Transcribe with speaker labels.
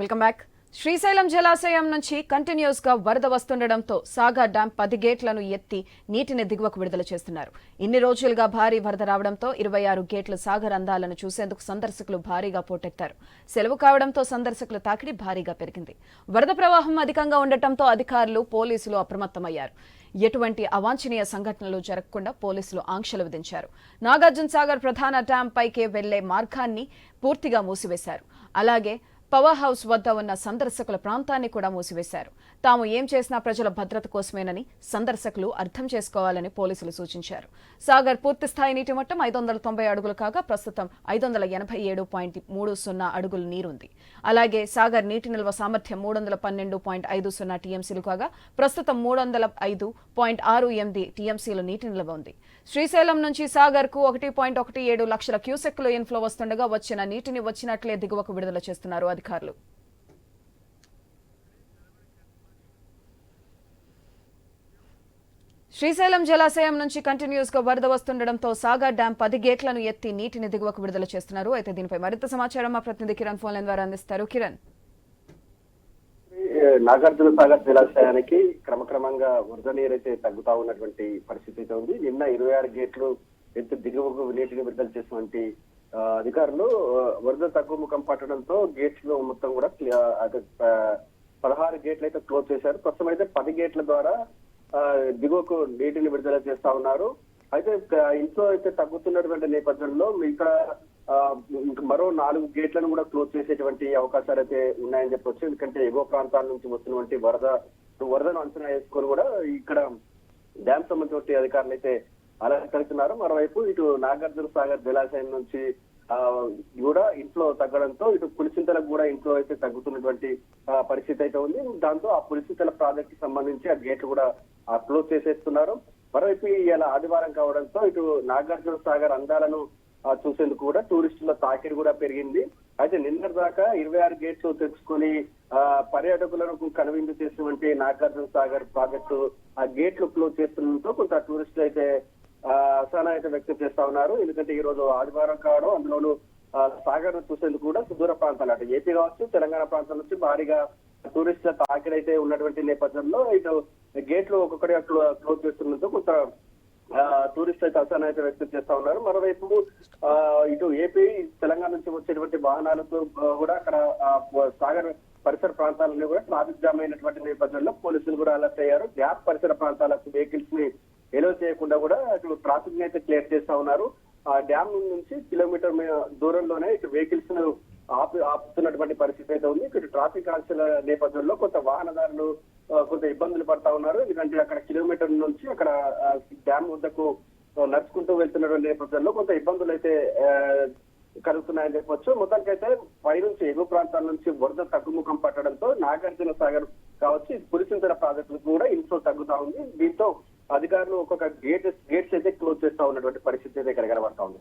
Speaker 1: Welcome back. Srisailam జలాశయం నుంచి కంటిన్యూస్గా వరద వస్తుండటంతో సాగర్ డ్యాం పది గేట్లను ఎత్తి నీటిని దిగువకు విడుదల చేస్తున్నారు. ఇన్ని రోజులుగా భారీ వరద రావడంతో ఇరవై ఆరు గేట్లు సాగర్ అందాలను చూసేందుకు సందర్శకులు భారీగా పోటెత్తారు. సెలవు కావడంతో సందర్శకుల తాకిడి భారీగా పెరిగింది. వరద ప్రవాహం అధికంగా ఉండటంతో అధికారులు పోలీసులు అప్రమత్తమయ్యారు. ఎటువంటి అవాంఛనీయ సంఘటనలు జరగకుండా పోలీసులు ఆంక్షలు విధించారు. నాగార్జున సాగర్ ప్రధాన డ్యాం పైకే వెళ్ళే మార్గాన్ని పూర్తిగా మూసివేశారు. అలాగే పవర్ హౌస్ వద్ద ఉన్న సందర్శకుల ప్రాంతాన్ని కూడా మూసివేశారు. తాము ఏం చేసినా ప్రజల భద్రత కోసమేనని సందర్శకులు అర్థం చేసుకోవాలని పోలీసులు సూచించారు. సాగర్ పూర్తి స్థాయి నీటి మట్టం ఐదు వందల తొంభై అడుగులు కాగా ప్రస్తుతం ఐదు వందల ఎనభై ఏడు పాయింట్ మూడు సున్నా అడుగులు నీరుంది. అలాగే సాగర్ నీటి నిల్వ సామర్థ్యం మూడు వందల పన్నెండు పాయింట్ ఐదు సున్నా టీఎంసీలు కాగా ప్రస్తుతం మూడు వందల ఐదు పాయింట్ ఆరు ఎనిమిది టీఎంసీలు నీటి నిల్వ ఉంది. శ్రీశైలం నుంచి సాగర్కు ఒకటి పాయింట్ ఒకటి ఏడు లక్షల క్యూసెక్లు ఇన్ఫ్లో వస్తుండగా వచ్చిన నీటిని వచ్చినట్లే దిగువకు విడుదల చేస్తున్నారు. అధికారులు. శ్రీశైలం జలాశయం నుంచి కంటిన్యూస్గా వరద వస్తుండటంతో సాగర్ డ్యాం పది గేట్లను ఎత్తి నీటిని దిగువకు విడుదల చేస్తున్నారు. అయితే దీనిపై మరింత సమాచారం మా ప్రతినిధి కిరణ్ ఫోన్ లైన్ ద్వారా అందిస్తారు. కిరణ్.
Speaker 2: నాగార్జున సాగర్ జలాశయానికి క్రమక్రమంగా వరద నీరు అయితే తగ్గుతా ఉన్నటువంటి పరిస్థితి అయితే ఉంది. నిన్న ఇరవై ఆరు గేట్లు ఎత్తు దిగువకు నీటిని విడుదల చేసినటువంటి అధికారులు వరద తగ్గుముఖం పట్టడంతో గేట్స్లో మొత్తం కూడా పదహారు గేట్లు అయితే క్లోజ్ చేశారు. ప్రస్తుతం అయితే పది గేట్ల ద్వారా దిగువకు నీటిని విడుదల చేస్తా ఉన్నారు. అయితే ఇంట్లో అయితే తగ్గుతున్నటువంటి నేపథ్యంలో మిగతా మరో నాలుగు గేట్లను కూడా క్లోజ్ చేసేటువంటి అవకాశాలు అయితే ఉన్నాయని చెప్పొచ్చు. ఎందుకంటే ఎగువ ప్రాంతాల నుంచి వస్తున్నటువంటి వరద వరదను అంచనా వేసుకొని కూడా ఇక్కడ డ్యామ్ సంబంధించిన అధికారులు అయితే అలంకరిస్తున్నారు. మరోవైపు ఇటు నాగార్జున సాగర్ జలాశయం నుంచి కూడా ఇంట్లో తగ్గడంతో ఇటు పులిచింతలకు కూడా ఇంట్లో అయితే తగ్గుతున్నటువంటి పరిస్థితి అయితే ఉంది. దాంతో ఆ పులిచింతల ప్రాజెక్ట్కి సంబంధించి ఆ గేట్లు కూడా క్లోజ్ చేసేస్తున్నారు. మరోవైపు ఇలా ఆదివారం కావడంతో ఇటు నాగార్జున సాగర్ అందాలను చూసేందుకు కూడా టూరిస్టుల తాకిడి కూడా పెరిగింది. అయితే నిన్నటి దాకా ఇరవై ఆరు గేట్లు తెచ్చుకొని ఆ, పర్యాటకులకు కనువిందు చేసినటువంటి నాగార్జున సాగర్ ప్రాజెక్టు ఆ గేట్లు క్లోజ్ చేస్తుండటంతో కొంత టూరిస్టులు అయితే అసహనం అయితే వ్యక్తం చేస్తా ఉన్నారు. ఎందుకంటే ఈ రోజు ఆదివారం కావడం అందులోనూ సాగర్ చూసేందుకు కూడా సుదూర ప్రాంతాలు అంటే ఏపీ కావచ్చు తెలంగాణ ప్రాంతాల నుంచి భారీగా టూరిస్టుల తాకిడి అయితే ఉన్నటువంటి నేపథ్యంలో ఇటు గేట్లు ఒక్కొక్కటి క్లోజ్ చేస్తున్నందుకు కొంత ఆ, టూరిస్ట్ అయితే అసహనం అయితే వ్యక్తం చేస్తా ఉన్నారు. మరోవైపు ఇటు ఏపీ తెలంగాణ నుంచి వచ్చేటువంటి వాహనాలతో కూడా అక్కడ సాగర్ పరిసర ప్రాంతాలను కూడా ట్రాఫిక్ జామ్ అయినటువంటి నేపథ్యంలో పోలీసులు కూడా అలర్ట్ అయ్యారు. గ్యాప్ పరిసర ప్రాంతాలకు వెహికల్స్ని ఎలో చేయకుండా కూడా ఇటు ట్రాఫిక్ని అయితే క్లియర్ చేస్తా ఉన్నారు. ఆ డ్యామ్ నుంచి కిలోమీటర్ దూరంలోనే ఇటు వెహికల్స్ ఆపు ఆపి ఆపుతున్నటువంటి పరిస్థితి అయితే ఉంది. ఇటు ట్రాఫిక్ ఆంక్షల నేపథ్యంలో కొంత వాహనదారులు కొంత ఇబ్బందులు పడతా ఉన్నారు. ఎందుకంటే అక్కడ కిలోమీటర్ నుంచి అక్కడ డ్యామ్ వద్దకు నడుచుకుంటూ వెళ్తున్నటువంటి నేపథ్యంలో కొంత ఇబ్బందులు అయితే కలుగుతున్నాయని చెప్పొచ్చు. మొత్తానికైతే పైనుంచి ఎగువ ప్రాంతాల నుంచి వరద తగ్గుముఖం పట్టడంతో నాగార్జున సాగర్ కావచ్చు ఇది ప్రాజెక్టులు కూడా ఇన్ఫ్లో తగ్గుతా ఉంది. దీంతో అధికారులు ఒక్కొక్క గేట్ గేట్స్ అయితే ఉన్నటువంటి పరిస్థితి అయితే ఇక్కడ కనబడతా ఉంది.